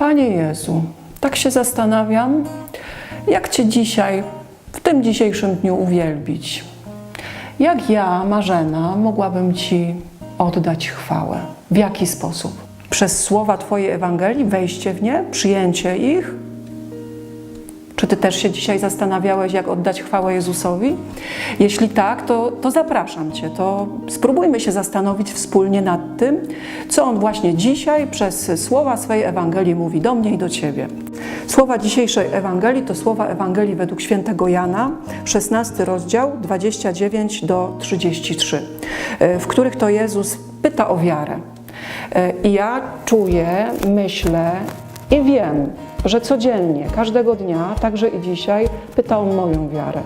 Panie Jezu, tak się zastanawiam, jak Cię dzisiaj, w tym dzisiejszym dniu uwielbić. Jak ja, Marzena, mogłabym Ci oddać chwałę? W jaki sposób? Przez słowa Twojej Ewangelii, wejście w nie, przyjęcie ich? Czy Ty też się dzisiaj zastanawiałeś, jak oddać chwałę Jezusowi? Jeśli tak, to, to zapraszam Cię, to spróbujmy się zastanowić wspólnie nad tym, co On właśnie dzisiaj przez słowa swojej Ewangelii mówi do mnie i do Ciebie. Słowa dzisiejszej Ewangelii to słowa Ewangelii według świętego Jana, 16 rozdział, 29 do 33, e, w których to Jezus pyta o wiarę. E, I ja czuję, myślę i wiem, że codziennie, każdego dnia, także i dzisiaj, pyta on moją wiarę.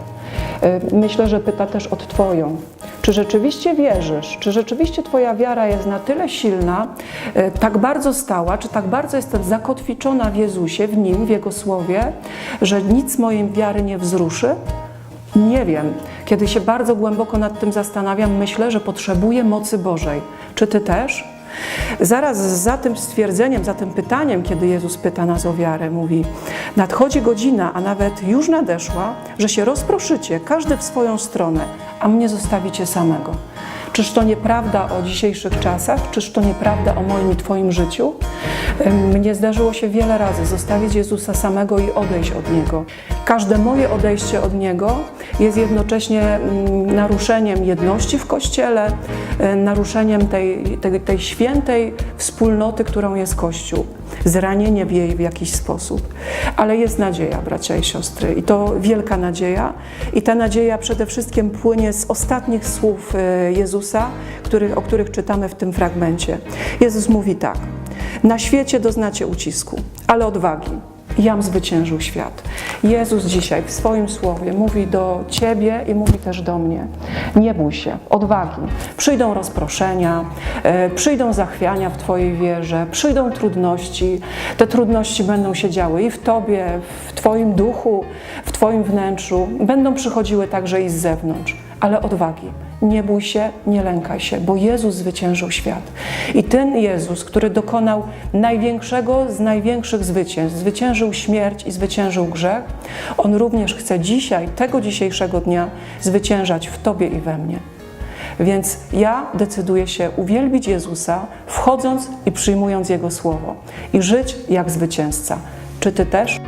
E, Myślę, że pyta też od Twoją. Czy rzeczywiście wierzysz? Czy rzeczywiście Twoja wiara jest na tyle silna, e, tak bardzo stała, czy tak bardzo jestem zakotwiczona w Jezusie, w Nim, w Jego Słowie, że nic mojej wiary nie wzruszy? Nie wiem. Kiedy się bardzo głęboko nad tym zastanawiam, myślę, że potrzebuję mocy Bożej. Czy Ty też? Zaraz za tym stwierdzeniem, za tym pytaniem, kiedy Jezus pyta nas o wiarę, mówi: Nadchodzi godzina, a nawet już nadeszła, że się rozproszycie, każdy w swoją stronę, a mnie zostawicie samego. Czyż to nieprawda o dzisiejszych czasach? Czyż to nieprawda o moim i Twoim życiu? Mnie zdarzyło się wiele razy zostawić Jezusa samego i odejść od Niego. Każde moje odejście od Niego jest jednocześnie mm, naruszeniem jedności w Kościele, y, naruszeniem tej, tej, tej świętej wspólnoty, którą jest Kościół, zranieniem jej w jakiś sposób. Ale jest nadzieja, bracia i siostry, i to wielka nadzieja. I ta nadzieja przede wszystkim płynie z ostatnich słów y, Jezusa, o których czytamy w tym fragmencie. Jezus mówi tak: Na świecie doznacie ucisku, ale odwagi. Jam zwyciężył świat. Jezus dzisiaj w swoim słowie mówi do Ciebie i mówi też do mnie. Nie bój się, odwagi. Przyjdą rozproszenia, e, przyjdą zachwiania w Twojej wierze, przyjdą trudności. Te trudności będą się działy i w Tobie, w Twoim duchu, w Twoim wnętrzu. Będą przychodziły także i z zewnątrz, ale odwagi. Nie bój się, nie lękaj się, bo Jezus zwyciężył świat. I ten Jezus, który dokonał największego z największych zwycięstw, zwyciężył śmierć i zwyciężył grzech, on również chce dzisiaj, tego dzisiejszego dnia, zwyciężać w Tobie i we mnie. Więc ja decyduję się uwielbić Jezusa, wchodząc i przyjmując Jego słowo i żyć jak zwycięzca. Czy Ty też?